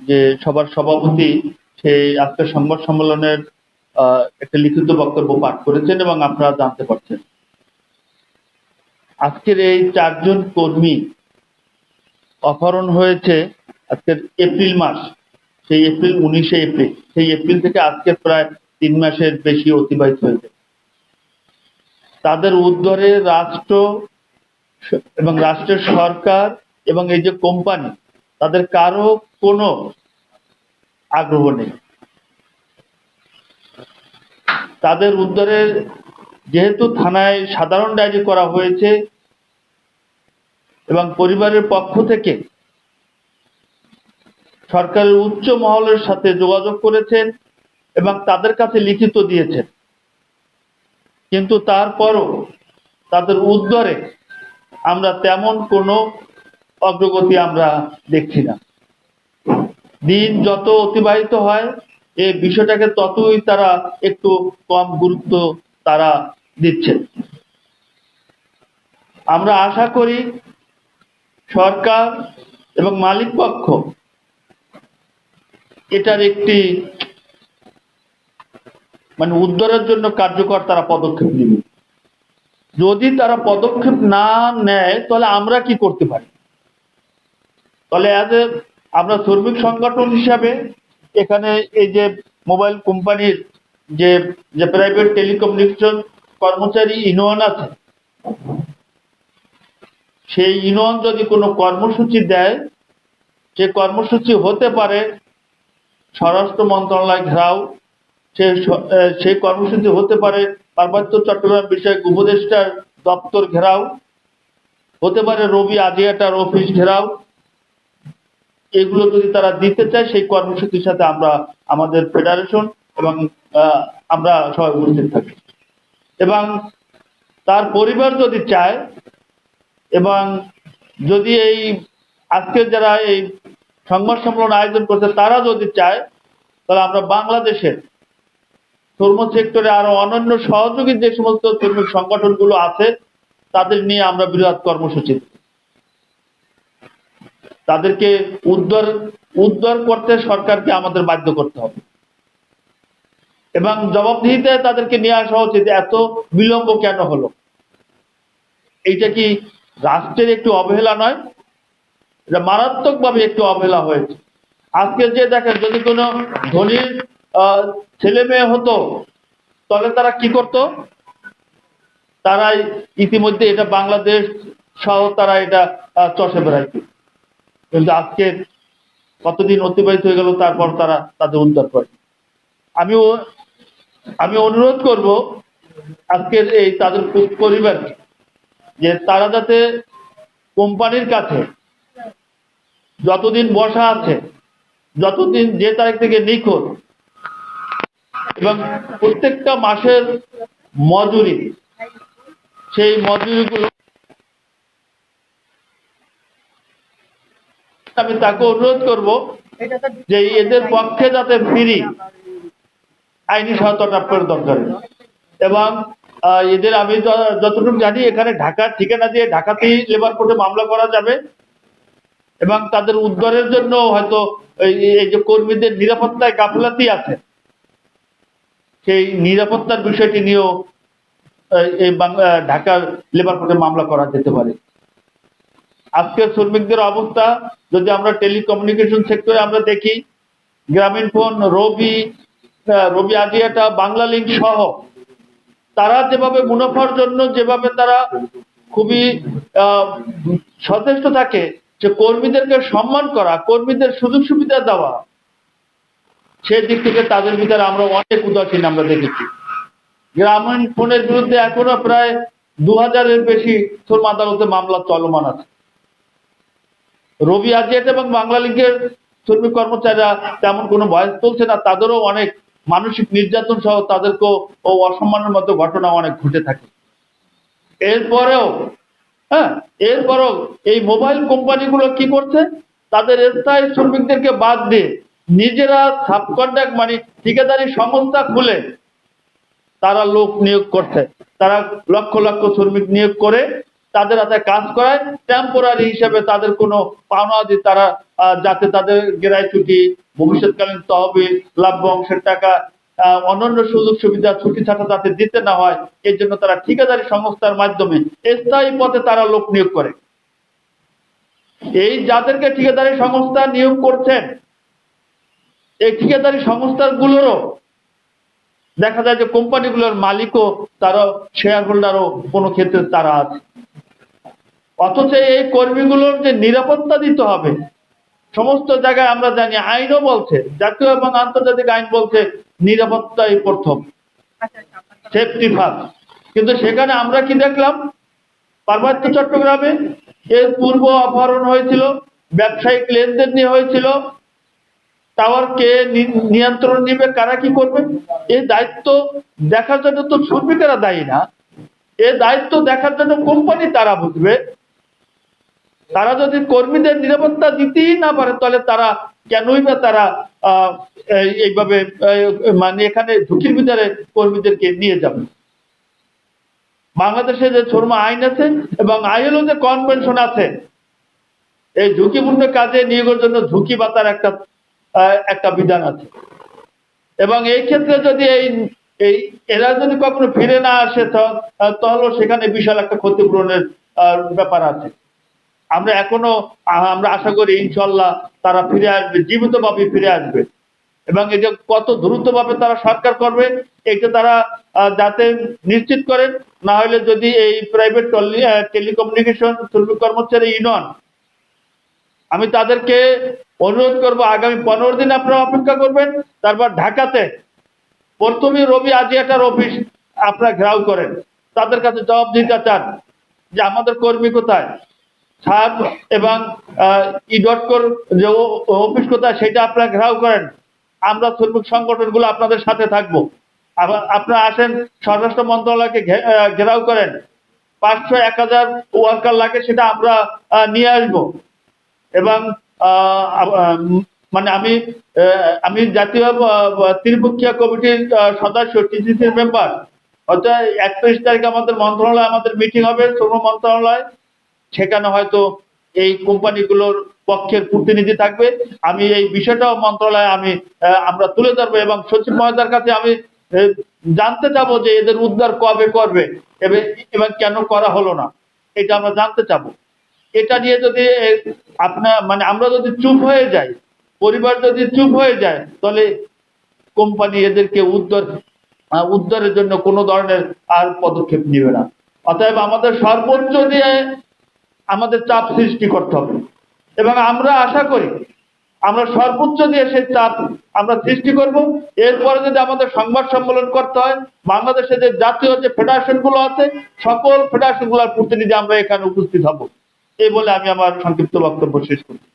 যে সবার সভাপতি সেই আজকের সংবাদ সম্মেলনের একটা লিখিত বক্তব্য পাঠ করেছেন এবং আপনারা জানতে পারছেন। আজকের এই চারজন কর্মী অপহরণ হয়েছে আজকের এপ্রিল মাস, সেই এপ্রিল উনিশে এপ্রিল, সেই এপ্রিল থেকে আজকে প্রায় তিন মাসের বেশি অতিবাহিত হয়েছে। তাদের উদ্ধারে রাষ্ট্র এবং রাষ্ট্রের সরকার এবং এই যে কোম্পানি তাদের কারও কোনো আগ্রহ নেই। তাদের উদ্ধারের যেহেতু থানায় সাধারণ ডায়েরি করা হয়েছে এবং পরিবারের পক্ষ থেকে সরকারের উচ্চ মহলের সাথে যোগাযোগ করেছেন এবং তাদের কাছে লিখিত দিয়েছেন। কিন্তু তারপরও তাদের উদ্ধারে আমরা তেমন কোনো অগ্রগতি আমরা দেখছি না। দিন যত অতিবাহিত হয় এই বিষয়টাকে ততই তারা একটু কম গুরুত্ব তারা দিচ্ছে। আমরা আশা করি সরকার এবং মালিক পক্ষ এটার একটি মানে উদ্ধারের জন্য কার্যকর তারা পদক্ষেপ নেবে। যদি তারা পদক্ষেপ না নেয়, তাহলে আমরা কি করতে পারি? তাহলে অ্যাজ এ আমরা শ্রমিক সংগঠন হিসাবে এখানে এই যে মোবাইল কোম্পানির যে যে প্রাইভেট টেলিকমিউনিকেশন কর্মচারী ইউনিয়ন আছে, সেই ইউনিয়ন যদি কোনো কর্মসূচি দেয় সে কর্মসূচি হতে পারে, স্বরাষ্ট্র মন্ত্রণালয় ঘেরাও, সে সেই কর্মসূচি হতে পারে, পার্বত্য চট্টগ্রাম বিষয়ক উপদেষ্টার দপ্তর ঘেরাও, হতে পারে রবি আজিয়াটার অফিস ঘেরাও এগুলো যদি তারা দিতে চায়, সেই কর্মসূচির সাথে আমরা আমাদের ফেডারেশন এবং আমরা সবাই উপস্থিত থাকি এবং তার পরিবার যদি চায়, এবং যদি এই আজকে যারা এই সংবাদ সম্মেলন আয়োজন করছে, তারা যদি চায়, তাহলে আমরা বাংলাদেশের শ্রম সেক্টরে আরও অন্যান্য সহযোগী যে সমস্ত শ্রমিক সংগঠনগুলো আছে, তাদের নিয়ে আমরা বৃহৎ কর্মসূচি। তাদেরকে উদ্ধার উদ্ধার করতে সরকারকে আমাদের বাধ্য করতে হবে। এবং জবাবদিহিতে তাদেরকে নিয়ে আসা উচিত এত বিলম্ব কেন হলো? এইটা কি রাষ্ট্রের একটু অবহেলা নয়? এটা মারাত্মকভাবে একটু অবহেলা হয়েছে। আজকে যে দেখেন, যদি কোনো ধনীর ছেলে মেয়ে হতো, তাহলে তারা কি করত? তারা ইতিমধ্যে এটা বাংলাদেশ সহ তারা এটা চষে বেড়াইত। কিন্তু আজকে কতদিন অতিবাহিত হয়ে গেল, তারপর তারা তাদের উদ্ধার করে। আমি আমি অনুরোধ করব আজকের এই তাদের পরিবারকে যে তারা যাতে কোম্পানির কাছে যতদিন বসা আছে, যতদিন যে তারিখ থেকে নিখোঁজ এবং প্রত্যেকটা মাসের মজুরি, সেই মজুরিগুলো আমি তাকে অনুরোধ করব যে এদের পক্ষে যাতে ফিরি, আইনি সহায়তাটা প্রয়োগ দরকার। এবং এদের আমি যতটুকু জানি, এখানে ঢাকার ঠিকানা দিয়ে ঢাকাতেই লেবার কোর্টে মামলা করা যাবে। এবং তাদের উদ্ধারের জন্য হয়তো এই যে কর্মীদের নিরাপত্তায় গাফলাতি আছে। সেই নিরাপত্তার বিষয়টি নিয়েও, এই ঢাকার লেবার কোর্টে মামলা করা যেতে পারে। আজকের শ্রমিকদের অবস্থা, যদি আমরা টেলিকমিউনিকেশন সেক্টরে আমরা দেখি, Grameenphone, Robi Robi Axiata, Banglalink সহ, তারা যেভাবে মুনাফার জন্য যেভাবে তারা খুবই সচেষ্ট থাকে, যে কর্মীদেরকে সম্মান করা, কর্মীদের সুযোগ সুবিধা দেওয়া সেদিক থেকে তাদের ভিতরে আমরা অনেক উদাসীন আমরা দেখেছি। গ্রামীণ ফোনের বিরুদ্ধে এখনও প্রায় দু হাজারের বেশি শ্রম আদালতে মামলা চলমান আছে। রবি আজিয়াট এবং বাংলা লিঙ্কের শ্রমিক কর্মচারীরা তেমন কোনো ভয়েস তুলছে না, তাদেরও অনেক মানসিক নির্যাতন সহ তাদেরকেও ও অসম্মানের মতো ঘটনা অনেক ঘটে থাকে। এরপরেও হ্যাঁ এরপরেও এই মোবাইল কোম্পানিগুলো কি করছে? তাদের স্থায়ী শ্রমিকদেরকে বাদ দিয়ে নিজেরা সাবকন্ট্রাক্ট মানে ঠিকাদারি সংস্থা খুলে তারা লোক নিয়োগ করছে। তারা লক্ষ লক্ষ শ্রমিক নিয়োগ করে তাদের হাতে কাজ করায় টেম্পোরারি হিসেবে তাদের কোনো পাওনাদি তারা যাতে তাদের গেরায় ছুটি, ভবিষ্যৎকালীন তহবিল, লাভ্য অংশের টাকা অন্যান্য সুযোগ সুবিধা, ছুটি ছাটা যাতে দিতে না হয়, এর জন্য তারা ঠিকাদারি সংস্থার মাধ্যমে স্থায়ী পথে তারা লোক নিয়োগ করে। এই যাদেরকে ঠিকাদারি সংস্থা নিয়োগ করছেন, এই ঠিকাদারি সংস্থাগুলোরও দেখা যায় যে কোম্পানিগুলোর মালিকও তারা শেয়ার হোল্ডারও কোনো ক্ষেত্রে তারা আছে। অথচ এই কর্মীগুলোর যে নিরাপত্তা দিতে হবে সমস্ত জায়গায় আমরা জানি আইনও বলছে জাতীয় এবং আন্তর্জাতিক আইন বলছে নিরাপত্তাই প্রথম সেফটি ফার্স্ট। কিন্তু সেখানে আমরা কি দেখলাম? পার্বত্য চট্টগ্রামে এর পূর্ব অপহরণ হয়েছিল ব্যবসায়িক লেনদেন নিয়ে হয়েছিল টাওয়ার কে নিয়ন্ত্রণ নিবে কারা কি করবে? এই দায়িত্ব দেখার জন্য তো শ্রমিকেরা দায়ী না এই দায়িত্ব দেখার জন্য কোম্পানি তারা বুঝবে তারা যদি কর্মীদের নিরাপত্তা দিতেই না পারে তাহলে তারা কেনই বা তারা এই- এইভাবে মানে এখানে ঝুঁকির ভিতরে কর্মীদেরকে নিয়ে যাবে। বাংলাদেশে যে শর্মা আইন আছে এবং আইএলও যে কনভেনশন আছে এই ঝুঁকিপূর্ণ কাজে নিয়োগের জন্য ঝুঁকি বাতার একটা আহ, একটা বিধান আছে। এবং এই ক্ষেত্রে যদি এই এই এরা যদি কখনো ফিরে না আসে তা- আহ, সেখানে বিশাল একটা ক্ষতিপূরণের ব্যাপার আছে। আমরা এখনও আমরা আশা করি ইনশাল্লাহ তারা ফিরে আসবে, জীবিতভাবে ফিরে আসবে। এবং এটা কত দ্রুতভাবে তারা সরকার করবে, এটা তারা যাতে নিশ্চিত করেন, না হলে যদি এই প্রাইভেট টেলিকমিউনিকেশন শ্রমিক কর্মচারী ইউনিয়ন আমি তাদেরকে অনুরোধ করব, আগামী পনেরো দিন আপনারা অপেক্ষা করবেন, তারপর ঢাকাতে প্রথমে রবি আজিয়াটার অফিস আপনারা ঘেরাও করেন। তাদের কাছে জবাব দিতে চান যে আমাদের কর্মী কোথায়? সার এবং ই ডট কোর যে অফিস কোথায় সেটা আপনারা ঘেরাও করেন। আমরা শ্রমিক সংগঠনগুলো আপনাদের সাথে থাকব। আপনারা আসেন, স্বরাষ্ট্র মন্ত্রণালয়কে ঘেরাও করেন। পাঁচশো এক হাজার ওয়ার্কার লাগে সেটা আমরা নিয়ে আসব। এবং মানে আমি আমি জাতীয় ত্রিপক্ষীয় কমিটির সদস্য, টিসিসির মেম্বার অর্থাৎ একত্রিশ তারিখ আমাদের মন্ত্রণালয় আমাদের মিটিং হবে, শ্রম মন্ত্রণালয় সেখানে হয়তো এই কোম্পানিগুলোর পক্ষের প্রতিনিধি থাকবে। আমি এই বিষয়টাও মন্ত্রণালয়ে আমি আমরা তুলে ধরবো এবং সচিব মহোদয়ের কাছে আমি জানতে চাবো যে এদের উদ্ধার কবে করবে এবং কেন করা হলো না। এটা আমরা জানতে চাবো। এটা নিয়ে যদি আপনার মানে আমরা যদি চুপ হয়ে যাই, পরিবার যদি চুপ হয়ে যায়, তাহলে কোম্পানি এদেরকে উদ্ধার উদ্ধারের জন্য কোনো ধরনের আর পদক্ষেপ নেবে না। অতএব আমাদের সর্বোচ্চ দিয়ে আমাদের চাপ সৃষ্টি করতে হবে। এবং আমরা আশা করি আমরা সর্বোচ্চ দিয়ে সেই চাপ আমরা সৃষ্টি করব। এরপরে যদি আমাদের সংবাদ সম্মেলন করতে হয়, বাংলাদেশে যে জাতীয় যে ফেডারেশনগুলো আছে, সকল ফেডারেশনগুলোর প্রতিনিধি আমরা এখানে উপস্থিত হব। এই বলে আমি আমার সংক্ষিপ্ত বক্তব্য শেষ করছি।